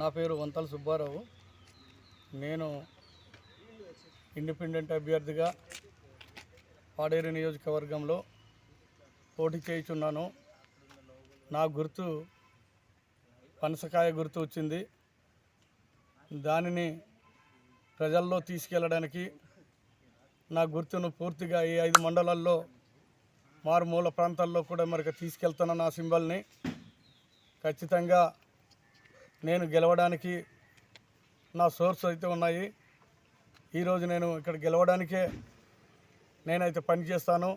నా పేరు వంతల సుబ్బారావు. నేను ఇండిపెండెంట్ అభ్యర్థిగా పాడేరు నియోజకవర్గంలో పోటీ చేయుచున్నాను. నా గుర్తు పనసకాయ గుర్తు వచ్చింది. దానిని ప్రజల్లో తీసుకెళ్ళడానికి నా గుర్తును పూర్తిగా ఈ ఐదు మండలాల్లో మారుమూల ప్రాంతాల్లో కూడా మరి తీసుకెళ్తున్న నా సింబల్ని ఖచ్చితంగా నేను గెలవడానికి నా సోర్స్ అయితే ఉన్నాయి. ఈరోజు నేను ఇక్కడ గెలవడానికే నేనైతే పని చేస్తాను.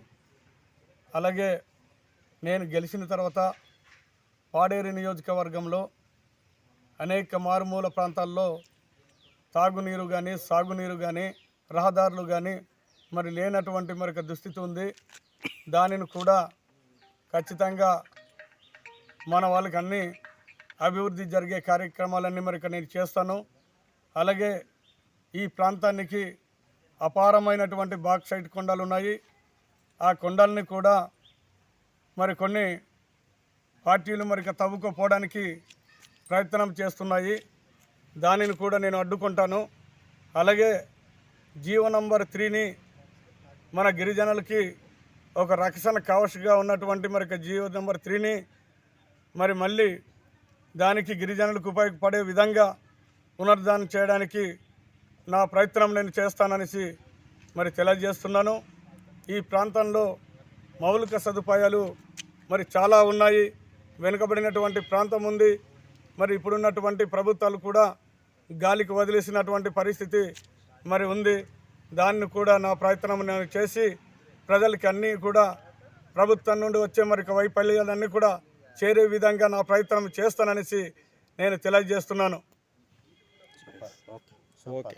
అలాగే నేను గెలిచిన తర్వాత పాడేరు నియోజకవర్గంలో అనేక మారుమూల ప్రాంతాల్లో తాగునీరు కానీ సాగునీరు కానీ రహదారులు కానీ మరి లేనటువంటి మరొక దుస్థితి ఉంది. దానిని కూడా ఖచ్చితంగా మన వాళ్ళకి అన్నీ అభివృద్ధి జరిగే కార్యక్రమాలన్నీ మరి నేను చేస్తాను. అలాగే ఈ ప్రాంతానికి అపారమైనటువంటి బాక్సైట్ కొండలు ఉన్నాయి. ఆ కొండల్ని కూడా మరి కొన్ని పార్టీలు మరి తవ్వుకుపోవడానికి తవ్వుకోపోవడానికి ప్రయత్నం చేస్తున్నాయి. దానిని కూడా నేను అడ్డుకుంటాను. అలాగే జీవో నంబర్ త్రీని మన గిరిజనులకి ఒక రక్షణ కవచగా ఉన్నటువంటి మరి జీవో నెంబర్ త్రీని మరి మళ్ళీ దానికి గిరిజనులకు ఉపయోగపడే విధంగా పునరుద్ధరణ చేయడానికి నా ప్రయత్నం నేను చేస్తాననేసి మరి తెలియజేస్తున్నాను. ఈ ప్రాంతంలో మౌలిక సదుపాయాలు మరి చాలా ఉన్నాయి. వెనుకబడినటువంటి ప్రాంతం ఉంది. మరి ఇప్పుడున్నటువంటి ప్రభుత్వాలు కూడా గాలికి వదిలేసినటువంటి పరిస్థితి మరి ఉంది. దాన్ని కూడా నా ప్రయత్నం నేను చేసి ప్రజలకి అన్నీ కూడా ప్రభుత్వం నుండి వచ్చే మరి వైఫల్యాలన్నీ కూడా చేరే విధంగా నా ప్రయత్నం చేస్తాననేసి నేను తెలియజేస్తున్నాను. ఓకే.